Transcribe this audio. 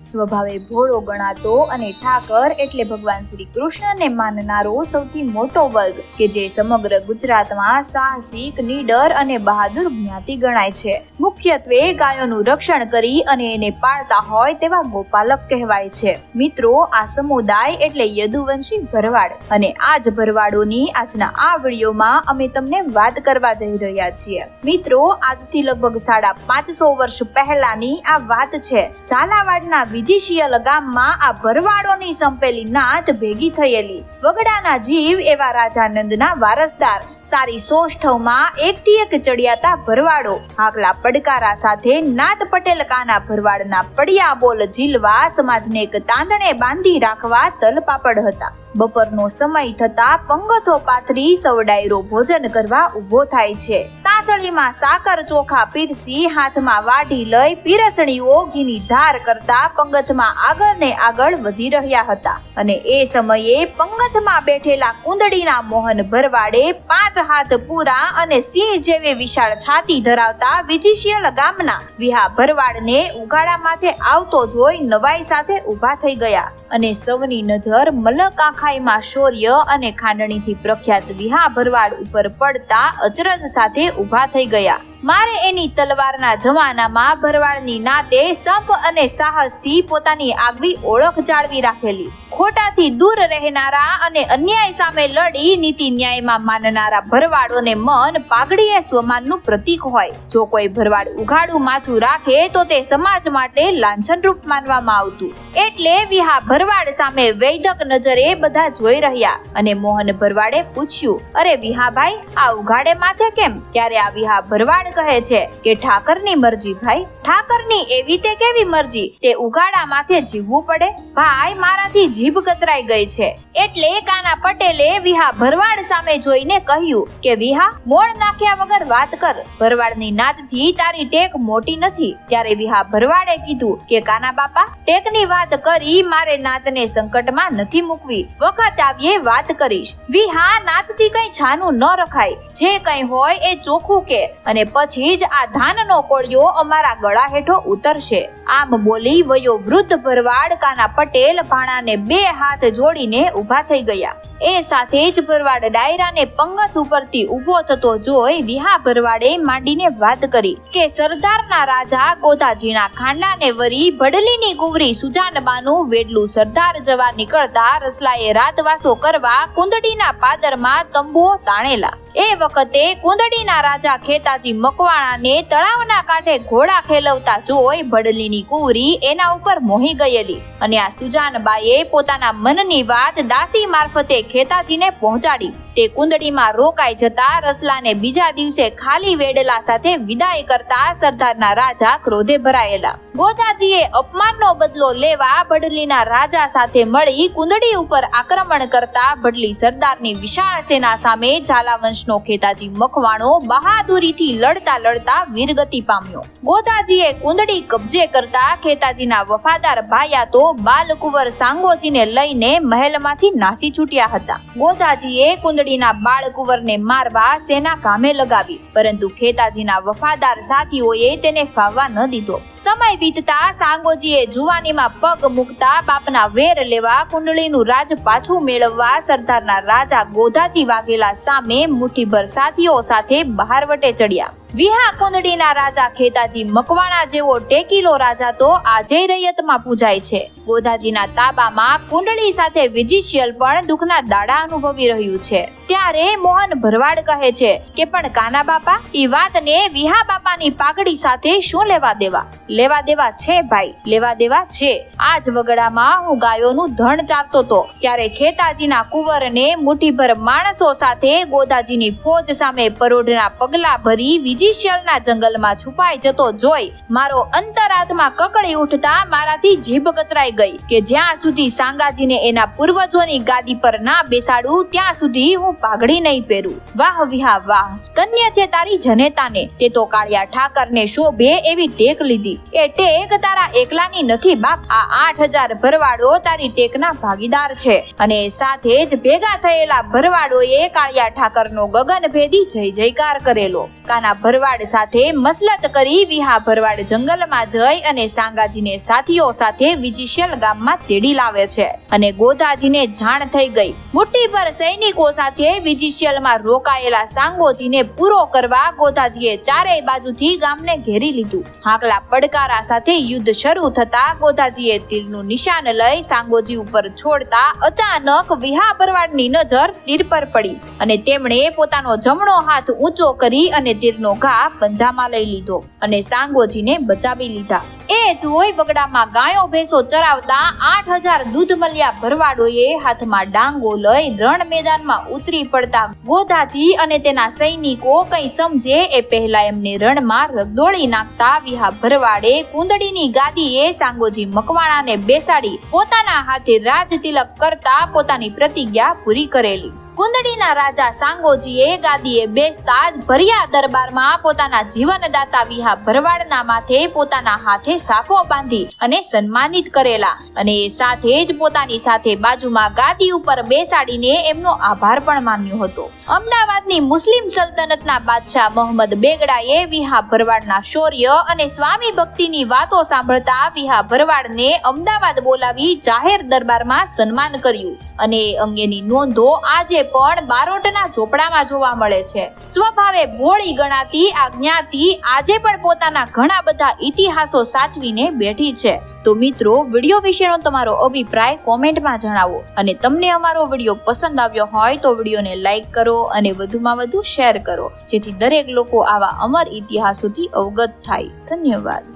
સ્વભાવે ભોળો ગણાતો અને ઠાકર એટલે ભગવાન શ્રી કૃષ્ણને માનનારો સૌથી મોટો વર્ગ, કે જે સમગ્ર ગુજરાતમાં સાહસિક, નીડર અને બહાદુર જ્ઞાતિ ગણાય છે. મુખ્યત્વે ગાયોનું રક્ષણ કરી અને એને પાળતા હોય તેવા ગોપાલક કહેવાય છે. મિત્રો, આ સમુદાય એટલે યદુવંશી ભરવાડ. અને આ જ ભરવાડોની આજના આ વિડીયોમાં અમે તમને વાત કરવા જઈ રહ્યા છીએ. મિત્રો, આજથી લગભગ સાડા પાંચસો વર્ષ પહેલાની આ વાત છે. ઝાલાવાડના વિજીશિયલ ગામમાં આ ભરવાડોની સંપેલી નાત ભેગી થયેલી. વગડાના જીવ એવા રાજાનંદના વારસદાર. સારી સોષ્ઠવમાં એકથી એક ચડિયાતા ભરવાડો. આગલા પડકારા સાથે નાત પટેલ કાના ભરવાડના પડિયા બોલ ઝીલવા સમાજને એક તાંદણે બાંધી રાખવા તલપાપડ હતા. બપોરનો સમય થતા પંગથો પાથરી સવડાયરો ભોજન કરવા ઊભો થાય છે. તાસળીમાં સાકર ચોખા પીરસી હાથમાં વાઢી લઈ પીરસણીઓ ઘીની ધાર કરતા પંગતમાં આગળ ને આગળ વધી રહ્યા હતા. અને એ સમયે પંગતમાં બેઠેલા કુંદડીના મોહન ભરવાડે પાંચ હાથ પૂરા અને સિંહ જેવી વિશાળ છાતી ધરાવતા વિજિશિયલ ગામના વિહા ભરવાડને ઉઘાડા માથે આવતો જોઈ નવાઈ સાથે ઊભા થઈ ગયા. અને સૌની નજર મલક આખાઈમાં શૌર્ય અને ખાંડણીથી પ્રખ્યાત વિહા ભરવાડ ઉપર પડતા અચરજ સાથે ઊભા થઈ ગયા. મારે એની તલવારના જમાનામાં ભરવાડની નાતે સંપ અને સાહસથી પોતાની આગવી ઓળખ જાળવી રાખેલી. ખોટાથી દૂર રહેનારા અને અન્યાય સામે લડી નીતિ ન્યાયમાં માનનારા ભરવાડોને મન પાઘડી એ સ્વમાનનું પ્રતીક હોય. જો કોઈ ભરવાડ ઉઘાડું માથું રાખે તો તે સમાજ માટે લાંછનરૂપ માનવામાં આવતું. એટલે વિહા ભરવાડ સામે વૈદક નજરે બધા જોઈ રહ્યા અને મોહન ભરવાડે પૂછ્યું, અરે વિહાભાઈ, આ ઉઘાડે માથે કેમ? ત્યારે આ વિહા ભરવાડ કહે છે કે ઠાકરની મરજી ભાઈ? ઠાકરની એવી તે કેવી મરજી? તે ઉઘાડા માથે જીવવું પડે? ભાઈ, મારાથી જીભ કતરાઈ ગઈ છે. એટલે કાના પટેલે વિહા ભરવાડ સામે જોઈને કહ્યું કે, વિહા, મોણ નાખ્યા વગર વાત કર. ભરવાડની નાદથી તારી ટેક મોટી નથી. ત્યારે વિહા ભરવાડે કીધું કે, કાના બાપા, ટેકની વાત કરી મારે નાતને સંકટમાં નથી મૂકવી. વખત આવીએ વાત કરીશ. વિહા નાતથી કઈ છાનું ન રખાય. જે કઈ હોય એ ચોખ્ખું કે. અને પછી જ આ ધાનનો કોળિયો અમારા ગળા હેઠો ઉતરશે. આમ બોલી વયો વૃદ્ધ ભરવાડ કાના પટેલ ભાણાને બે હાથ જોડીને ઊભા થઈ ગયા. એ સાથે જ ભરવાડ ડાયરાને પંગત ઉપરથી ઊભો થતો જોઈ વિહા ભરવાડે માંડીને વાત કરી કે સરદારના રાજા ગોધાજીના ખાંડાને વરી ભડલીની કુંવરી સુજાનબાનું વેડલું સરદાર જવા નીકળતા રસલાએ રાતવાસો કરવા કુંદડીના પાદરમાં તંબુઓ તાણેલા. એ વખતે કુંદડીના રાજા ખેતાજી મકવાણાને તળાવના કાંઠે ઘોડા ખેલવતા જોઈ ભડલીની કુવરી એના ઉપર મોહી ગયેલી. અને આ સુજાનબાએ પોતાના મનની વાત દાસી મારફતે ખેતાજીને પહોંચાડી. તે કુંદડીમાં રોકાઈ જતા રસલાને બીજા દિવસે ખાલી વેડલા સાથે વિદાય કરતા સરદારના રાજા ક્રોધે ભરાયેલા. ગોધાજીએ અપમાનનો બદલો લેવા ભડલીના રાજા સાથે મળી કુંદડી ઉપર આક્રમણ કરતા ભડલી સરદારની વિશાળ સેના સામે ઝાલાવંશનો ખેતાજી મખવાણો બહાદુરીથી લડતા લડતા વીરગતિ પામ્યો. ગોધાજીએ કુંદડી કબજે કરતા ખેતાજીના વફાદાર ભાયા તો બાલકુંવર સાંગોજીને લઈને મહેલમાંથી નાસી છૂટ્યા હતા. ગોધાજીએ કુંદડીના બાળકુંવરને મારવા સેના કામે લગાવી, પરંતુ ખેતાજીના વફાદાર સાથીઓએ તેને ફાવવા ન દીધો. સમય વીતતા સાંગોજીએ જુવાનીમાં પગ મૂકતા બાપના વેર લેવા કુંડળીનું રાજ પાછું મેળવવા સરદારના રાજા ગોધાજી વાઘેલા સામે મુઠ્ઠીભર સાથીઓ સાથે બહારવટે ચડ્યા. વિહા કુંદડીના રાજા ખેતાજી મકવાણા જેવો ટેકીલો રાજા તો આજે રૈયતમાં પૂજાય છે. ગોધાજીના તાબામાં કુંડળી સાથે વિજિશિયલ પણ દુઃખના દાડા અનુભવી રહ્યું છે. ત્યારે મોહન ભરવાડ કહે છે કે, પણ કાના બાપા, ઈ વાતને વિહા બાપાની પાઘડી સાથે શું લેવા દેવા? લેવા દેવા છે ભાઈ, લેવા દેવા છે. આજ વગડામાં હું ગાયોનું ધણ ચાવતો તો. ત્યારે ખેતાજીના કુંવરને મુઠ્ઠીભર માણસો સાથે ગોધાજીની ફોજ સામે પરોઢના પગલા ભરી વિજીશિયલના જંગલમાં છુપાઈ જતો જોઈ મારો અંતરાત્મા કકળી ઉઠતા મારાથી જીભ કચરાઈ ગઈ કે જ્યાં સુધી સાંગાજીને એના પૂર્વજોની ગાદી પર ના બેસાડું, ત્યાં સુધી હું પાઘડી નહીં પહેરું. વાહ, વિહા, વાહ. ધન્ય છે તારી જનેતાને. તે તો કાળિયા ઠાકરને શોભે એવી ટેક લીધી. એ ટેક તારા એકલાની નથી બાપ. આ આઠ હજાર ભરવાડો તારી ટેકના ભાગીદાર છે. અને સાથે જ ભેગા થયેલા ભરવાડોએ કાળિયા ઠાકરનો ગગન ભેદી જય જયકાર કરેલો. કાના ભરવાડ સાથે મસલત કરી વિહા ભરવાડ જંગલમાં જઈ અને સાંગાજીને સાથીઓ સાથે વિજિશલ ગામમાં તેડી લાવે છે. અને ગોધાજીને જાણ થઈ ગઈ. મુઠ્ઠીભર સૈનિકો સાથે વિજિશિયલમાં રોકાયેલા સાંગોજીને પૂરો કરવા ગોધાજીએ ચારેય બાજુથી ગામને ઘેરી લીધું. હાકલા પડકારા સાથે યુદ્ધ શરૂ થતા ગોધાજીએ તીરનું નિશાન લઈ સાંગોજી ઉપર છોડતા અચાનક વિહા ભરવાડની નજર તીર પર પડી. અને તેમણે પોતાનો જમણો હાથ ઊંચો કરી અને તીરનો ઘા પંજામાં લઈ લીધો અને સાંગોજીને બચાવી લીધા. એ જોઈ વગડામાં ગાયો ભેંસો ચરાવતા આઠ હજાર દૂધ મલ્યા ભરવાડોએ હાથમાં ડાંગો લઈ રણ મેદાનમાં ઉતરી પડતા ગોધાજી અને તેના સૈનિકો કંઈ સમજે એ પહેલા એમને રણમાં રગદોળી નાખતા વિહા ભરવાડે કુંદડીની ગાદીએ સાંગોજી મકવાણાને બેસાડી પોતાના હાથે રાજ તિલક કરતા પોતાની પ્રતિજ્ઞા પૂરી કરેલી. કુંદડીના રાજા સાંગોજીએ ગાદીએ બેસતા જ ભર્યા દરબારમાં પોતાના જીવનદાતા વિહા ભરવાડના માથે પોતાના હાથે સાફો બાંધી અને સન્માનિત કરેલા. અને એ સાથે જ પોતાની સાથે બાજુમાં ગાદી ઉપર બેસાડીને એમનો આભાર પણ માન્યો હતો. અમદાવાદની મુસ્લિમ સલ્તનતના બાદશાહ મોહમ્મદ બેગડાએ વિહા ભરવાડના શૌર્ય અને સ્વામી ભક્તિની વાતો સાંભળતા વિહા ભરવાડને અમદાવાદ બોલાવી જાહેર દરબારમાં સન્માન કર્યું. અને અંગેની નોંધો આજે પણ બારોટના ઝોપડામાં જોવા મળે છે. સ્વભાવે ભોળી ગણાતી આ જ્ઞાતિ આજે પણ પોતાના ઘણા બધા ઇતિહાસો સાચવીને બેઠી છે. તો મિત્રો, વીડિયો વિશેનો તમારો અભિપ્રાય કોમેન્ટમાં જણાવો અને તમને અમારો વીડિયો પસંદ આવ્યો હોય તો વિડીયોને લાઈક કરો અને વધુમાં વધુ શેર કરો, જેથી દરેક લોકો આવા અમર ઇતિહાસોથી અવગત થાય. ધન્યવાદ.